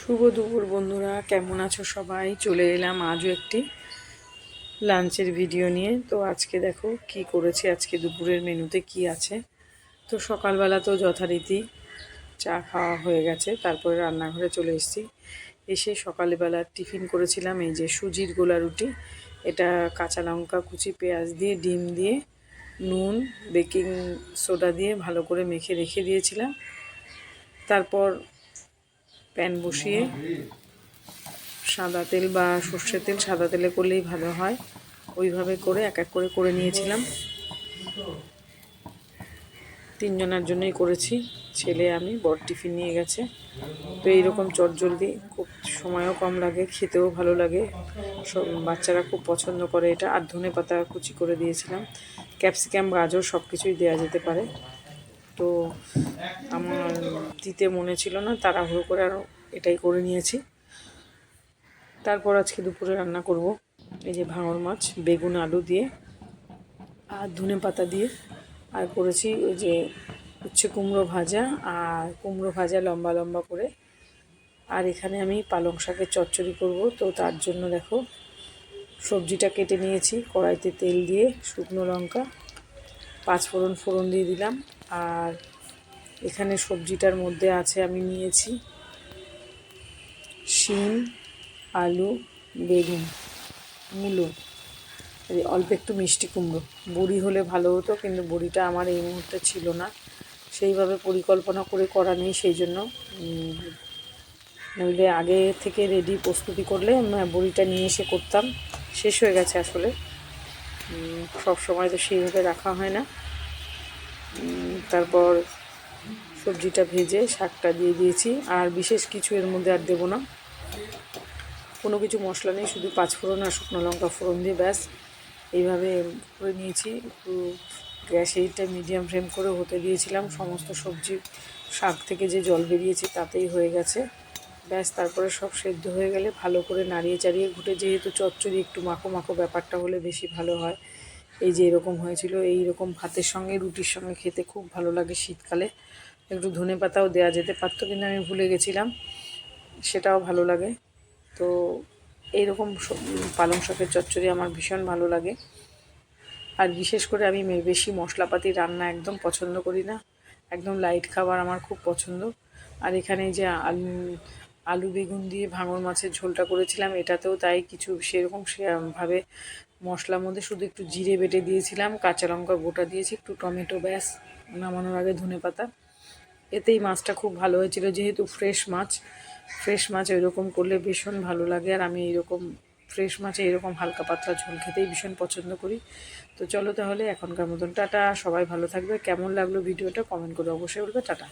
শুভ দুপুর, বন্ধুরা। কেমন আছো সবাই? চলে এলাম আজও একটি লাঞ্চের ভিডিও নিয়ে। তো আজকে দেখো কি করেছি, আজকে দুপুরের মেনুতে কি আছে? তো সকালবেলা তো যথারীতি চা খাওয়া হয়ে গেছে, তারপরে রান্নাঘরে চলে এসেছি। এসে সকালবেলা টিফিন করেছিলাম, এই যে সুজির গোলা রুটি এটা কাঁচা লঙ্কা, কুচি, পেঁয়াজ দিয়ে, ডিম দিয়ে, নুন, বেকিং সোডা দিয়ে ভালো করে মেখে রেখে দিয়েছিলাম। তারপর প্যান বসিয়ে সাদা তেল বা সর্ষের তেল সাদা তেলে করলেই ভালো হয়। ওইভাবে করে এক এক করে করে নিয়েছিলাম। তিনজনের জন্যই করেছি। ছেলে, আমি বড় টিফিন নিয়ে গেছে। তো এইরকম চটজলদি খুব সময়ও কম লাগে, খেতেও ভালো লাগে। সব বাচ্চারা খুব পছন্দ করে এটা। আর ধনে পাতা কুচি করে দিয়েছিলাম। ক্যাপসিকাম, গাজর সব কিছুই দেওয়া যেতে পারে। তো আমার দিতে মনে ছিল না, তাড়াহুড়ো করে আরও এটাই করে নিয়েছি। তারপর আজকে দুপুরে রান্না করব। এই যে ভাঙর মাছ, বেগুন, আলু দিয়ে, আর ধনে পাতা দিয়ে। আর করেছি ওই যে হচ্ছে কুমড়ো ভাজা, আর কুমড়ো ভাজা লম্বা লম্বা করে। আর এখানে আমি পালং শাকের চচ্চড়ি করব। তো তার জন্য দেখো, সবজিটা কেটে নিয়েছি, কড়াইতে তেল দিয়ে শুকনো লঙ্কা, পাঁচ ফোড়ন ফোড়ন দিয়ে দিলাম। আর এখানে সবজিটার মধ্যে আছে আমি নিয়েছি শিম, আলু, বেগুন, মূলো অল্প একটু মিষ্টি কুমড়ো। বড়ি হলে ভালো হতো, কিন্তু বড়িটা আমার এই মুহূর্তে ছিল না। সেইভাবে পরিকল্পনা করে করা নেই, সেই জন্য নইলে আগে থেকে রেডি প্রস্তুতি করলে বড়িটা নিয়ে এসে করতাম। শেষ হয়ে গেছে আসলে। সব সময় তো সেইভাবে রাখা হয় না। তারপর সবজিটা ভেজে শাকটা দিয়ে দিয়েছি। আর বিশেষ কিছু এর মধ্যে আর দেবো না। কোনো কিছু মশলা নেই, শুধু পাঁচফোড়ন আর শুকনো লঙ্কা ফোড়ন দিয়ে ব্যাস। এইভাবে করে নিয়েছি। একটু গ্যাস এইটা মিডিয়াম ফ্লেম করে হতে দিয়েছিলাম। সমস্ত সবজি, শাক থেকে যে জল বেরিয়েছে তাতেই হয়ে গেছে। ব্যাস, তারপরে সব সেদ্ধ হয়ে গেলে ভালো করে নাড়িয়ে চাড়িয়ে ঘুটে, যেহেতু চচ্চড়ি, একটু মাখো মাখো ব্যাপারটা হলে বেশি ভালো হয়। এই যে এরকম হয়েছিল এই রকম ভাতের সঙ্গে, রুটির সঙ্গে খেতে খুব ভালো লাগে শীতকালে। একটু ধনে পাতাও দেওয়া যেতে পারতো কিন্তু আমি ভুলে গেছিলাম, সেটাও ভালো লাগে। তো এইরকম পালং শাকের চচ্চড়ি আমার ভীষণ ভালো লাগে। আর বিশেষ করে আমি বেশি মশলাপাতি রান্না একদম পছন্দ করি না। একদম লাইট খাবার আমার খুব পছন্দ। আর এখানে যে আলু বেগুন দিয়ে ভাঙর মাছের ঝোলটা করেছিলাম। এটাতেও তাই কিছু সেরকম সেভাবে মশলার মধ্যে শুধু একটু জিরে বেটে দিয়েছিলাম, কাঁচা লঙ্কা গোটা দিয়েছি, একটু টমেটো ব্যাস, নামানোর আগে ধনে পাতা। এতেই মাছটা খুব ভালো হয়েছিল, যেহেতু ফ্রেশ মাছ। ফ্রেশ মাছ এরকম করলে ভীষণ ভালো লাগে, আর আমি এইরকম ফ্রেশ মাছে এরকম হালকা পাতলা ঝোল খেতেই ভীষণ পছন্দ করি। তো চলো তাহলে এখনকার মতন, টাটা, সবাই ভালো থাকবে। কেমন লাগল ভিডিওটা কমেন্ট করে অবশ্যই বলবে, টাটা।